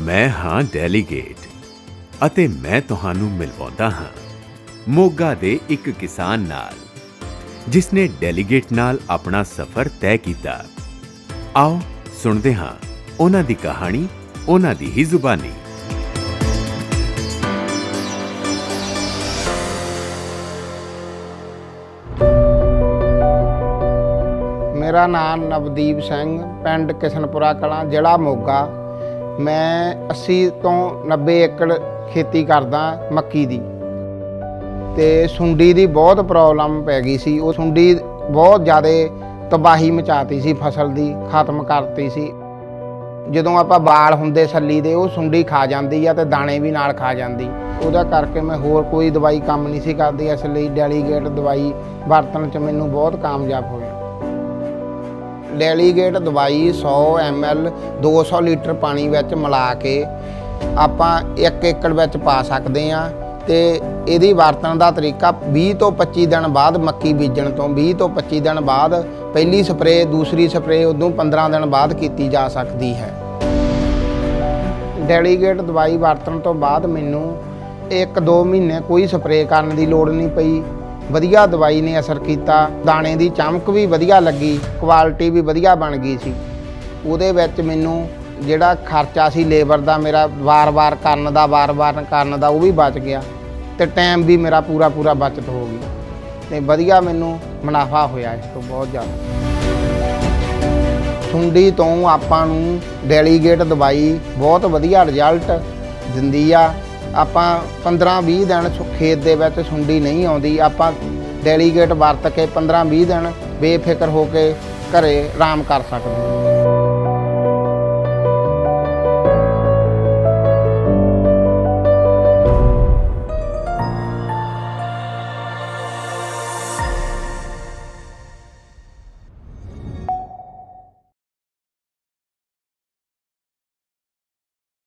ਮੈਂ ਹਾਂ ਡੈਲੀਗੇਟ ਅਤੇ ਮੈਂ ਤੁਹਾਨੂੰ ਮਿਲਵਾਉਂਦਾ ਹਾਂ। ਮੋਗਾ ਦੇ ਇੱਕ ਕਿਸਾਨ ਨਾਲ ਜਿਸ ਨੇ ਡੈਲੀਗੇਟ ਨਾਲ ਆਪਣਾ ਸਫ਼ਰ ਤੈਅ ਕੀਤਾ। ਆਓ ਸੁਣਦੇ ਹਾਂ ਉਹਨਾਂ ਦੀ ਕਹਾਣੀ, ਉਹਨਾਂ ਦੀ ਹੀ ਜ਼ੁਬਾਨੀ। ਮੇਰਾ ਨਾਮ ਨਵਦੀਪ ਸਿੰਘ, ਪਿੰਡ ਕਿਸ਼ਨਪੁਰਾ ਕਲਾਂ, ਜ਼ਿਲ੍ਹਾ ਮੋਗਾ। ਮੈਂ 80 ਤੋਂ 90 ਏਕੜ ਖੇਤੀ ਕਰਦਾ ਮੱਕੀ ਦੀ। ਤੇ ਸੁੰਡੀ ਦੀ ਬਹੁਤ ਪ੍ਰੋਬਲਮ ਪੈ ਗਈ ਸੀ। ਉਹ ਸੁੰਡੀ ਬਹੁਤ ਜ਼ਿਆਦਾ ਤਬਾਹੀ ਮਚਾਤੀ ਸੀ, ਫਸਲ ਦੀ ਖਤਮ ਕਰਤੀ ਸੀ। ਜਦੋਂ ਆਪਾਂ ਬਾਲ ਹੁੰਦੇ ਸੱਲੀ ਦੇ, ਉਹ ਸੁੰਡੀ ਖਾ ਜਾਂਦੀ ਆ ਤੇ ਦਾਣੇ ਵੀ ਨਾਲ ਖਾ ਜਾਂਦੀ। ਉਹਦਾ ਕਰਕੇ ਮੈਂ ਹੋਰ ਕੋਈ ਦਵਾਈ ਕੰਮ ਨਹੀਂ ਸੀ ਕਰਦੀ। ਇਸ ਲਈ ਡੈਲੀਗੇਟ ਦਵਾਈ ਵਰਤਣ ਚ ਮੈਨੂੰ ਬਹੁਤ ਕਾਮਯਾਬ ਹੋਇਆ। ਡੈਲੀਗੇਟ ਦਵਾਈ 100 ml 200 ਲੀਟਰ ਪਾਣੀ ਵਿੱਚ ਮਿਲਾ ਕੇ ਆਪਾਂ 1 ਏਕੜ ਵਿੱਚ ਪਾ ਸਕਦੇ ਆ ਤੇ ਇਹਦੀ ਵਰਤਣ ਦਾ ਤਰੀਕਾ 20 ਤੋਂ 25 ਦਿਨ ਬਾਅਦ ਮੱਕੀ ਬੀਜਣ ਤੋਂ 20 ਤੋਂ 25 ਦਿਨ ਬਾਅਦ ਪਹਿਲੀ ਸਪਰੇਅ, ਦੂਸਰੀ ਸਪਰੇਅ, ਉਦੋਂ 15 ਦਿਨ ਬਾਅਦ ਕੀਤੀ ਜਾ ਸਕਦੀ ਹੈ। ਡੈਲੀਗੇਟ ਦਵਾਈ ਵਰਤਣ ਤੋਂ ਬਾਅਦ ਮੈਨੂੰ 1-2 ਮਹੀਨੇ ਕੋਈ ਸਪਰੇਅ ਕਰਨ ਦੀ ਲੋੜ ਨਹੀਂ ਪਈ। ਵਧੀਆ ਦਵਾਈ ਨੇ ਅਸਰ ਕੀਤਾ, ਦਾਣੇ ਦੀ ਚਮਕ ਵੀ ਵਧੀਆ ਲੱਗੀ ਕੁਆਲਿਟੀ ਵੀ ਵਧੀਆ ਬਣ ਗਈ ਸੀ। ਉਹਦੇ ਵਿੱਚ ਮੈਨੂੰ ਜਿਹੜਾ ਖਰਚਾ ਸੀ ਲੇਬਰ ਦਾ ਮੇਰਾ ਵਾਰ-ਵਾਰ ਕਰਨ ਦਾ, ਵਾਰ-ਵਾਰ ਕਰਨ ਦਾ, ਉਹ ਵੀ ਬਚ ਗਿਆ ਤੇ ਟਾਈਮ ਵੀ ਮੇਰਾ ਪੂਰਾ ਪੂਰਾ ਬਚਤ ਹੋ ਗਈ ਤੇ ਵਧੀਆ ਮੈਨੂੰ ਮੁਨਾਫਾ ਹੋਇਆ ਇਸ ਤੋਂ ਬਹੁਤ ਜ਼ਿਆਦਾ। ਸੁੰਡੀ ਤੋਂ ਆਪਾਂ ਨੂੰ ਡੈਲੀਗੇਟ ਦਵਾਈ ਬਹੁਤ ਵਧੀਆ ਰਿਜ਼ਲਟ ਦਿੰਦੀ ਆ। ਆਪਾਂ 15-20 ਦਿਨ ਸੁ- ਖੇਤ ਦੇ ਵਿੱਚ ਸੁੰਡੀ ਨਹੀਂ ਆਉਂਦੀ, ਆਪਾਂ ਡੈਲੀਗੇਟ ਵਰਤ ਕੇ 15-20 ਦਿਨ ਬੇਫਿਕਰ ਹੋ ਕੇ ਘਰੇ ਆਰਾਮ ਕਰ ਸਕਦੇ ਹਾਂ।